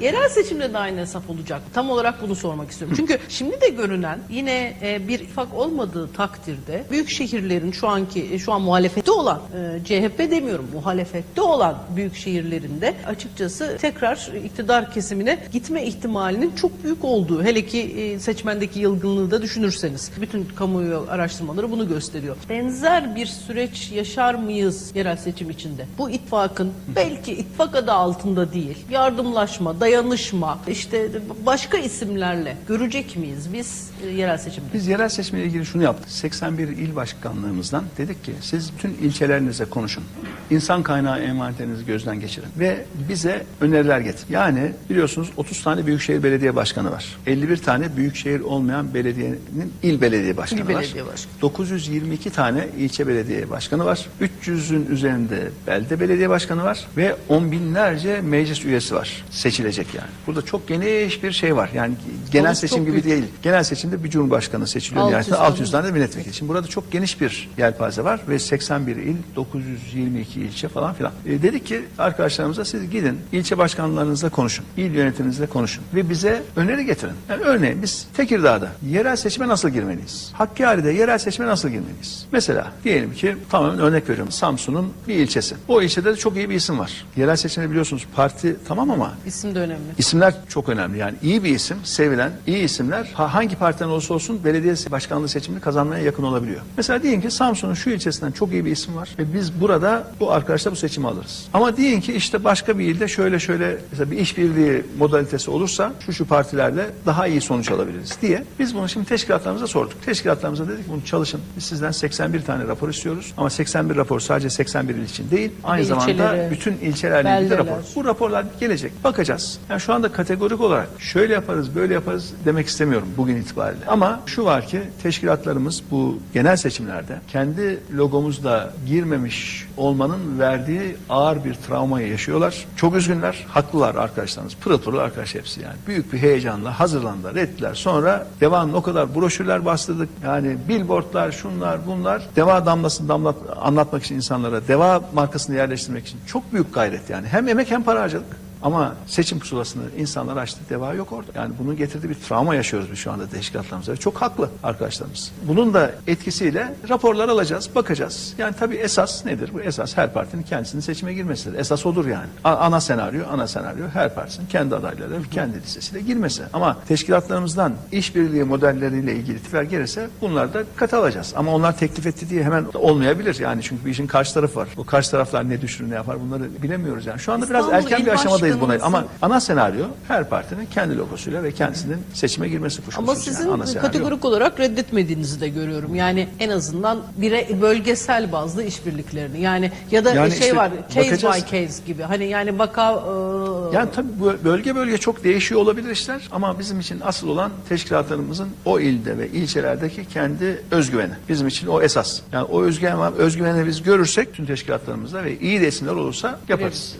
Yerel seçimde de aynı hesap olacak. Tam olarak bunu sormak istiyorum. Çünkü şimdi de görünen yine e, bir ittifak olmadığı takdirde büyük şehirlerin şu anki e, şu an muhalefette olan e, CHP demiyorum muhalefette olan büyük şehirlerinde açıkçası tekrar iktidar kesimine gitme ihtimalinin çok büyük olduğu hele ki e, seçmendeki yılgınlığı da düşünürseniz bütün kamuoyu araştırmaları bunu gösteriyor. Benzer bir süreç yaşar mıyız yerel seçim içinde? Bu ittifakın belki ittifak adı altında değil yardımlaşma, dayanışma işte başka isimlerle görecek miyiz biz e, yerel seçimde? Biz yerel seçimle ilgili şunu yaptık. 81 il başkanlığımızdan dedik ki siz bütün ilçelerinizle konuşun. İnsan kaynağı envanterinizi gözden geçirin. Ve bize öneriler getirin. Yani biliyorsunuz 30 tane büyükşehir belediye başkanı var. 51 tane büyükşehir olmayan belediyenin il belediye başkanı İl var. belediye başkanı. 922 tane ilçe belediye başkanı var. 300'ün üzerinde belde belediye başkanı var. Ve on binlerce meclis üyesi var. Seçilecek yani. Burada çok geniş bir şey var. Yani genel Orası seçim gibi büyük. değil. Genel seçimde bir cumhurbaşkanı seçiliyor. 600 nihayetinde tane. 600 tane de milletvekili. Şimdi burada çok geniş bir yelpaze var ve 81 il, 922 ilçe falan filan. E, dedik ki arkadaşlarımıza siz gidin ilçe başkanlarınızla konuşun. il yönetiminizle konuşun ve bize öneri getirin. Yani örneğin biz Tekirdağ'da yerel seçime nasıl girmeliyiz? Hakkari'de yerel seçime nasıl girmeliyiz? Mesela diyelim ki tamamen örnek veriyorum. Samsun'un bir ilçesi. O ilçede de çok iyi bir isim var. Yerel seçimde biliyorsunuz parti tamam ama İsim de önemli. İsimler çok önemli. Yani iyi bir isim, sevilen iyi isimler ha- hangi partiden olursa olsun belediye başkanlığı seçimini kazanmaya yakın olabiliyor. Mesela diyelim ki Samsun'un şu ilçesinden çok iyi bir isim var ve biz burada bu arkadaşla bu seçimi alırız. Ama diyelim ki işte başka bir ilde şöyle şöyle mesela bir işbirliği modalitesi olursa şu şu partilerle daha iyi sonuç alabiliriz diye biz bunu şimdi teşkilatlarımıza sorduk. Teşkilatlarımıza dedik bunu çalışın. Biz sizden 81 tane rapor istiyoruz. Ama 81 rapor sadece 81 il için değil. Aynı zamanda ilçelere, bütün ilçelerle ilgili rapor. Bu raporlar gelecek. Bakacağız. Yani şu anda kategorik olarak şöyle yaparız, böyle yaparız demek istemiyorum bugün itibariyle. Ama şu var ki teşkilatlarımız bu genel seçimlerde kendi logomuzla girmemiş olmanın verdiği ağır bir travmayı yaşıyorlar. Çok üzgünler. Haklılar arkadaşlarımız. Pırıl pırıl arkadaş hepsi yani. Büyük bir heyecanla hazırlandılar, ettiler. Sonra devamlı o kadar broşürler bastırdık. Yani billboardlar, şunlar, bunlar. Deva damlasını damlat, anlatmak için insanlara, deva markasını yerleştirmek için çok büyük gayret yani. Hem emek hem para harcadık. Ama seçim pusulasını insanlar açtı, deva yok orada. Yani bunun getirdiği bir travma yaşıyoruz biz şu anda teşkilatlarımızda. Çok haklı arkadaşlarımız. Bunun da etkisiyle raporlar alacağız, bakacağız. Yani tabii esas nedir? Bu esas her partinin kendisinin seçime girmesidir. Esas odur yani. A- ana senaryo, ana senaryo her partisinin kendi adaylarıyla, kendi listesiyle girmesi. Ama teşkilatlarımızdan işbirliği modelleriyle ilgili tipler gelirse bunlar da kat alacağız. Ama onlar teklif etti diye hemen olmayabilir. Yani çünkü bir işin karşı tarafı var. Bu karşı taraflar ne düşünür, ne yapar bunları bilemiyoruz yani. Şu anda biraz İstanbul erken bir aşamadayız buna. Ama ana senaryo her partinin kendi logosuyla ve kendisinin seçime girmesi kuşkusuz. Ama yani. sizin Ana senaryo. kategorik olarak reddetmediğinizi de görüyorum. Yani en azından bire, bölgesel bazlı işbirliklerini. Yani ya da Yani şey işte var case bakacağız. by case gibi. Hani yani vaka e, Yani tabii bölge bölge çok değişiyor olabilir işler ama bizim için asıl olan teşkilatlarımızın o ilde ve ilçelerdeki kendi özgüveni. Bizim için o esas. Yani o özgüven var. Özgüveni biz görürsek tüm teşkilatlarımızda ve iyi de isimler olursa yaparız.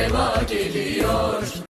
Deva geliyor.